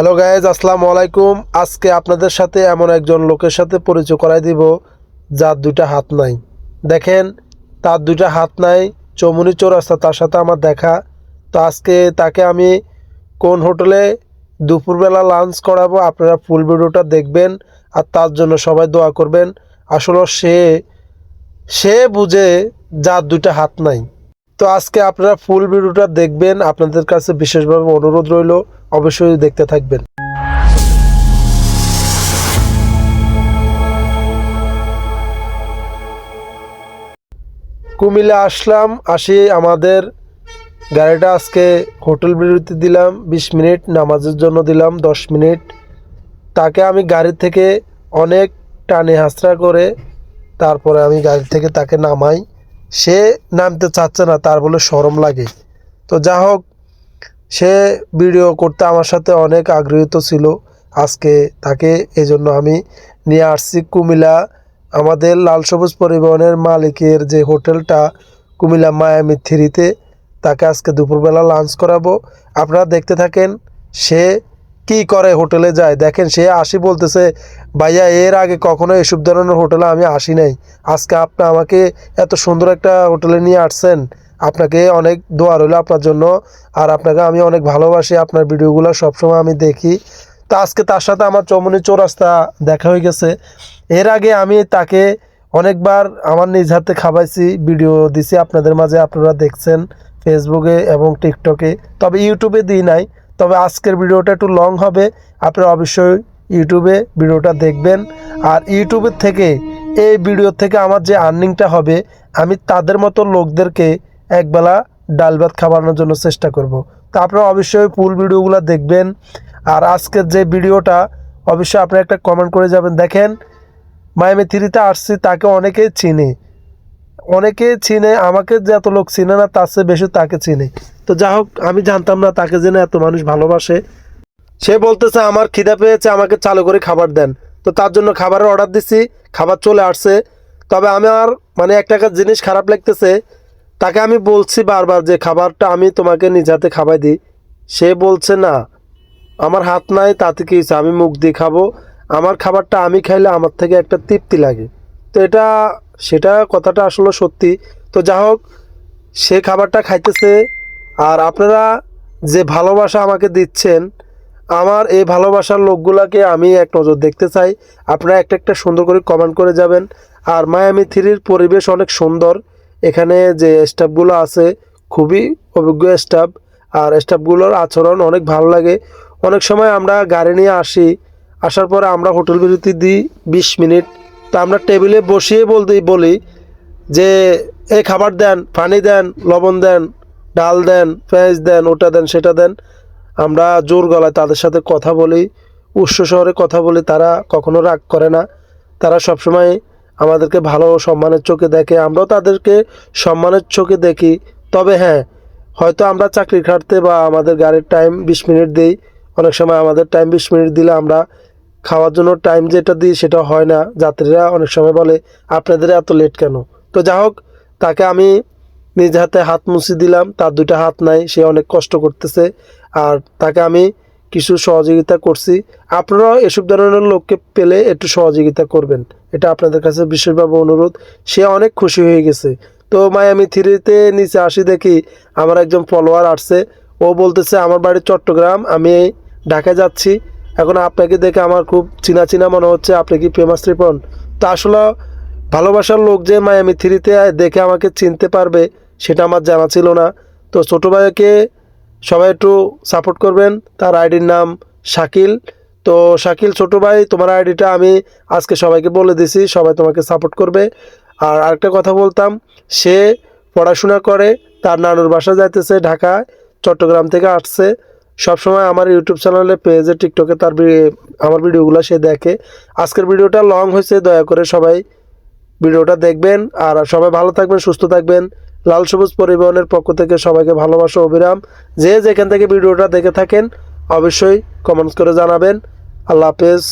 Hello guys আসসালামু আলাইকুম। আজকে আপনাদের সাথে এমন একজন লোকের সাথে পরিচয় করাই দিব, যার দুইটা হাত নাই। দেখেন, তার দুইটা হাত নাই, চৌমুনি চৌরাস্তা, তার সাথে আমার দেখা। তো আজকে তাকে আমি কোন হোটেলে দুপুরবেলা লাঞ্চ করাবো, আপনারা ফুল ভিডিওটা দেখবেন, আর তার জন্য সবাই দোয়া করবেন। আসলে সে সে বুঝে যার দুইটা হাত নাই। তো আজকে আপনারা ফুল ভিডিওটা দেখবেন, আপনাদের কাছে বিশেষভাবে অনুরোধ রইল। অবশ্যই দেখতে থাকবেন। কুমিল্লা আসলাম, আসি আমাদের গাড়িটা আজকে হোটেল বিরতি দিলাম, বিশ মিনিট নামাজের জন্য দিলাম, দশ মিনিট। তাকে আমি গাড়ি থেকে অনেক টানে হাসরা করে তারপরে আমি গাড়ি থেকে তাকে নামাই। সে নামতে চাচ্ছে না, তার বলে সরম লাগে। তো যা হোক সে ভিডিও করতে আমার সাথে অনেক আগ্রহীত ছিল আজকে তাকে এই জন্য আমি নিয়ে আসছি কুমিলা আমাদের লাল সবুজ পরিবহনের মালিকের যে হোটেলটা কুমিলা মায়ামি থ্রিতে, তাকে আজকে দুপুরবেলা লাঞ্চ করাবো। আপনারা দেখতে থাকেন সে কি করে হোটেলে যায়। দেখেন, সে আসি বলতেছে, ভাইয়া, এর আগে কখনো এসব ধরনের হোটেলে আমি আসি নাই। আজকে আপনি আমাকে এত সুন্দর একটা হোটেলে নিয়ে আসছেন। আপনাকে অনেক দোয়া রইল আপনার জন্য। আর আপনাকে আমি অনেক ভালোবাসি, আপনার ভিডিওগুলো সবসময় আমি দেখি। তো আজকে তার সাথে আমার চৌমনি চৌরাস্তা দেখা হয়ে গেছে। এর আগে আমি তাকে অনেকবার আমার নিজ হাতে খাওয়াইছি ভিডিও দিছি, আপনাদের মাঝে আপনারা দেখছেন ফেসবুকে এবং টিকটকে। তবে ইউটিউবে দিই নাই, তবে আজকের ভিডিওটা একটু লং হবে, আপনারা অবশ্যই ইউটিউবে ভিডিওটা দেখবেন। আর ইউটিউবের থেকে, এই ভিডিও থেকে আমার যে আর্নিংটা হবে, আমি তাদের মতো লোকদেরকে একবেলা ডাল ভাত খাওয়ানোর জন্য চেষ্টা করব। তো আপনারা অবশ্যই ফুল ভিডিওগুলো দেখবেন। আর আজকের যে ভিডিওটা, অবশ্যই আপনারা একটা কমেন্ট করে যাবেন। দেখেন মায়ামি থ্রিতে আসছি, তাকে অনেকেই চিনে। অনেকে চিনে, আমাকে যে এত লোক চিনে না, তার চেয়ে বেশি তাকে চিনে। তো যা হোক, আমি জানতাম না তাকে জেনে এত মানুষ ভালোবাসে। সে বলতেছে, আমার খিদা পেয়েছে, আমাকে চালু করে খাবার দেন। তো তার জন্য খাবারের অর্ডার দিছি, খাবার চলে আসছে। তবে আমার মানে একটা জিনিস খারাপ লাগতেছে তাকে আমি বলছি বারবার যে খাবারটা আমি তোমাকে নিজ হাতে খাবাই দিই। সে বলছে, না, আমার হাত নাই, তাতে কি? আমি মুখ দিয়ে খাব। আমার খাবারটা আমি খাইলে আমার থেকে একটা তৃপ্তি লাগে। তো এটা, সেটা কথাটা আসলে সত্যি। তো যা হোক, সে খাবারটা খাইতেছে আর আপনারা যে ভালোবাসা আমাকে দিচ্ছেন, আমার এই ভালোবাসার লোকগুলাকে আমি এক নজর দেখতে চাই। আপনারা একটা একটা সুন্দর করে কমেন্ট করে যাবেন। আর মায়ামি থ্রির পরিবেশ অনেক সুন্দর। এখানে যে স্টাফগুলো আছে, খুবই অভিজ্ঞ স্টাফ আর স্টাফগুলোর আচরণ অনেক ভালো লাগে। অনেক সময় আমরা গাড়ি নিয়ে আসি, আসার পরে আমরা হোটেল বিরতি দিই বিশ মিনিট। তো আমরা টেবিলে বসিয়ে বলতে বলি যে এই খাবার দেন, পানি দেন, লবণ দেন, ডাল দেন, পেঁয়াজ দেন, ওটা দেন, সেটা দেন। আমরা জোর গলায় তাদের সাথে কথা বলি উৎস শহরে কথা বলি, তারা কখনো রাগ করে না। তারা সবসময় আমাদেরকে ভালো সম্মানের চোখে দেখে, আমরাও তাদেরকে সম্মানের চোখে দেখি। তবে হ্যাঁ হয়তো আমরা চাকরি খাটতে বা আমাদের গাড়ির টাইম বিশ মিনিট দিই। অনেক সময় আমাদের টাইম বিশ মিনিট দিলে আমরা খাওয়ার জন্য টাইম যেটা দিই সেটা হয় না। যাত্রীরা অনেক সময় বলে, আপনাদের এত লেট কেন? তো যা হোক, তাকে আমি নিজ হাতে হাত মুছি দিলাম। তার দুইটা হাত নাই, সে অনেক কষ্ট করতেছে। আর তাকে আমি কিছু সহযোগিতা করছি। আপনারাও এসব ধরনের লোককে পেলে একটু সহযোগিতা করবেন। এটা আপনাদের কাছে বিশেষভাবে অনুরোধ। সে অনেক খুশি হয়ে গেছে। তো মায়ামি থ্রিতে নিচে আসি দেখি আমার একজন ফলোয়ার আসছে। ও বলতেছে, আমার বাড়ি চট্টগ্রাম, আমি ঢাকায় যাচ্ছি। এখন আপনাকে দেখে আমার খুব চিনা চিনা মনে হচ্ছে। আপনি কি ফেমাস রিপন তো আসলে ভালোবাসার লোক যে মায়ামি থ্রিতে দেখে আমাকে চিনতে পারবে, সেটা আমার জানা ছিল না। তো ছোটো ভাইকে সবাই একটু সাপোর্ট করবেন। তার আইডির নাম শাকিল। তো শাকিল ছোটো ভাই, তোমার আইডিটা আমি আজকে সবাইকে বলে দিছি, সবাই তোমাকে সাপোর্ট করবে। আর আরেকটা কথা বলতাম, সে পড়াশোনা করে, তার নানুর বাসা যাইতেছে ঢাকায়, চট্টগ্রাম থেকে আসছে। সবসময় আমার ইউটিউব চ্যানেলে পেজে টিকটকে তার আমার ভিডিওগুলো সে দেখে। আজকের ভিডিওটা লং হয়েছে, দয়া করে সবাই ভিডিওটা দেখবেন আর সবাই ভালো থাকবেন, সুস্থ থাকবেন। লাল সবুজ পরিবহনের পক্ষ থেকে সবাইকে ভালোবাসা অবিরাম যে যেখান থেকে ভিডিওটা দেখে থাকেন, অবশ্যই কমেন্টস করে জানাবেন। আল্লাহ হাফেজ।